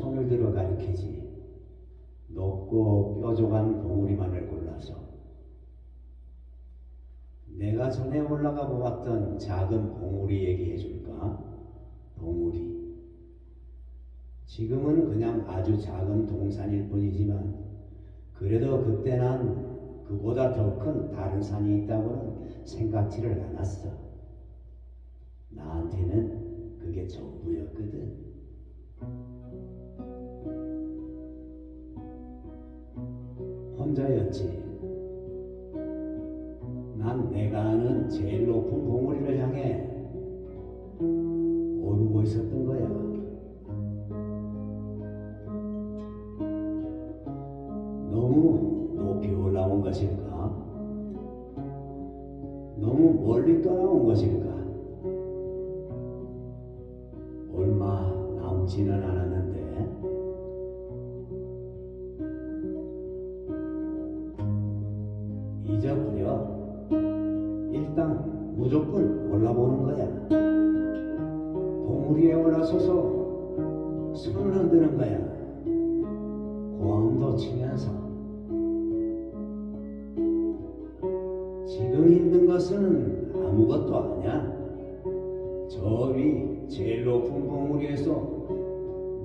손을 들어 가리키지. 높고 뾰족한 봉우리만을 골라서 내가 전에 올라가 보았던 작은 봉우리 얘기해 줄까? 봉우리. 지금은 그냥 아주 작은 동산일 뿐이지만 그래도 그때 난 그보다 더 큰 다른 산이 있다고는 생각지를 않았어. 나한테는 그게 전부였거든. 혼자였지. 난 내가 아는 제일 높은 봉우리를 향해 오르고 있었던 거야. 너무 높이 올라온 것일까? 너무 멀리 떠나온 것일까? 얼마 남지는 않았 우리에 올라서서 손을 흔드는 거야. 고함도 치면서. 지금 힘든 것은 아무것도 아니야. 저 위 제일 높은 봉우리에서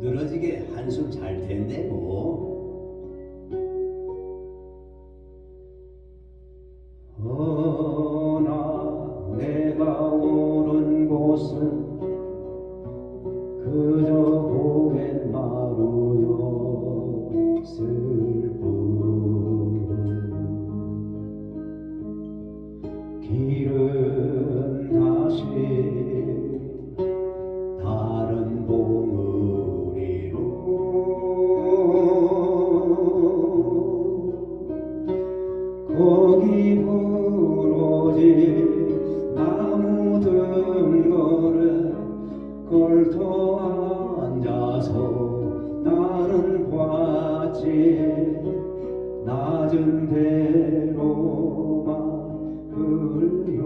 늘어지게 한숨 잘 텐데 뭐. 걸터 앉아서 나는 봤지. 낮은 대로만 흘려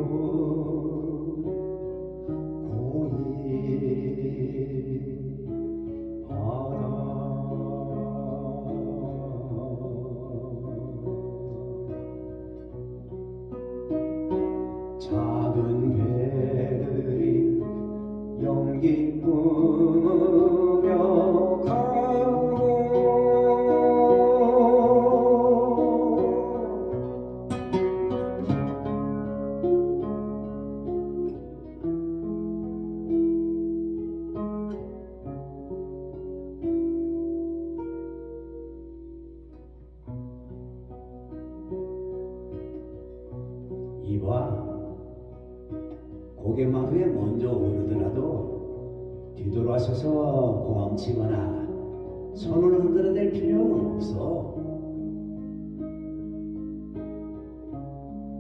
이봐 고개마루에 먼저 오르더라도 뒤돌아서서 고함치거나 손을 흔들어댈 필요는 없어.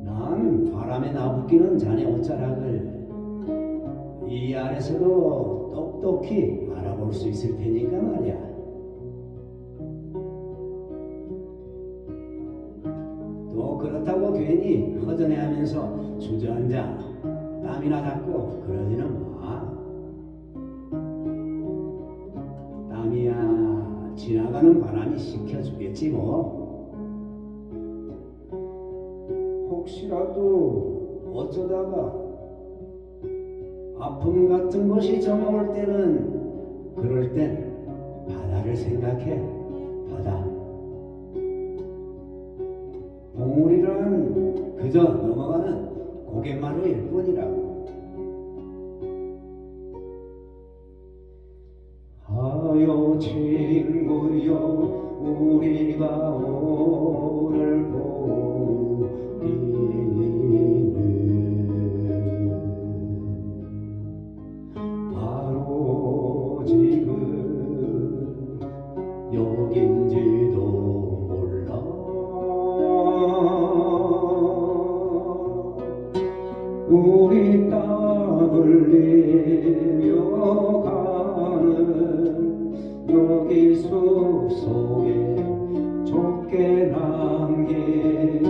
난 바람에 나부끼는 자네 옷자락을 이 안에서도 똑똑히 알아볼 수 있을 테니까 말이야. 괜히 허전해하면서 주저앉아 땀이나 닦고 그러지는 마. 땀이야 지나가는 바람이 식혀주겠지 뭐. 혹시라도 어쩌다가 아픔 같은 것이 저마올 때는 그럴 땐 바다를 생각해 바다. 그저 넘어가는 고갯마루일 뿐이라고. 하여 친구여 우리가 오늘 보 우리 땅을 내며 가는 여기 숲속에 좁게 남긴